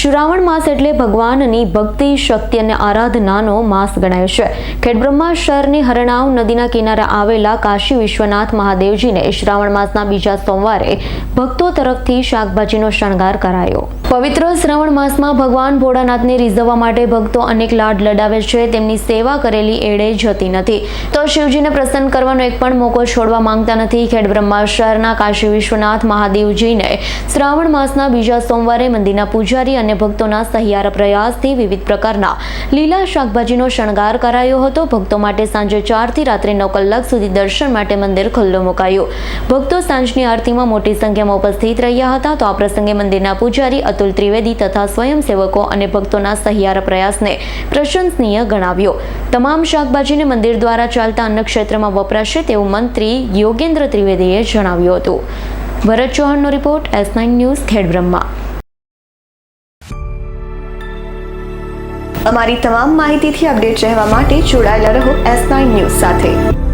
શ્રાવણ માસ એટલે ભગવાનની ભક્તિ, શક્તિ અને આરાધનાનો માસ ગણાય છે. ખેડબ્રહ્મા શહેરની હરણાવ નદીના કિનારે આવેલા કાશી વિશ્વનાથ મહાદેવજીને શ્રાવણ માસના બીજા સોમવારે ભક્તો તરફથી શાકભાજીનો શણગાર કરાયો. પવિત્ર શ્રાવણ માસમાં ભગવાન ભોળાનાથને રીઝવવા માટે ભક્તો અનેક લાડ લડાવે છે. તેમની સેવા કરેલી એડે જતી નથી. તો શિવજીને પ્રસન્ન કરવાનો એક પણ મોકો છોડવા માંગતા નથી. ખેડબ્રહ્મા શહેરના કાશી વિશ્વનાથ મહાદેવજીને શ્રાવણ માસના બીજા સોમવારે મંદિરના પૂજારી અને ભક્તોના સહિયારા પ્રયાસથી વિવિધ પ્રકારના લીલા શાકભાજીનો શણગાર કરાયો હતો. ભક્તો માટે સાંજે ચારથી રાત્રે નવ કલાક સુધી દર્શન માટે મંદિર ખુલ્લું મુકાયું. ભક્તો સાંજની આરતીમાં મોટી સંખ્યામાં ઉપસ્થિત રહ્યા હતા. તો આ પ્રસંગે મંદિરના પૂજારી અતુલ ત્રિવેદી તથા સ્વયંસેવકો અને ભક્તોના સહિયારા પ્રયાસને પ્રશંસનીય ગણાવ્યો. તમામ શાકભાજીને મંદિર દ્વારા ચાલતા અન્ન વપરાશે તેવું મંત્રી યોગેન્દ્ર ત્રિવેદીએ જણાવ્યું હતું. Bharat ચૌહાણનો report S nine news, Khedbrahma. અમારી તમામ માહિતીથી અપડેટ રહેવા માટે જોડાયેલા રહો એસ નાઇન ન્યૂઝ સાથે.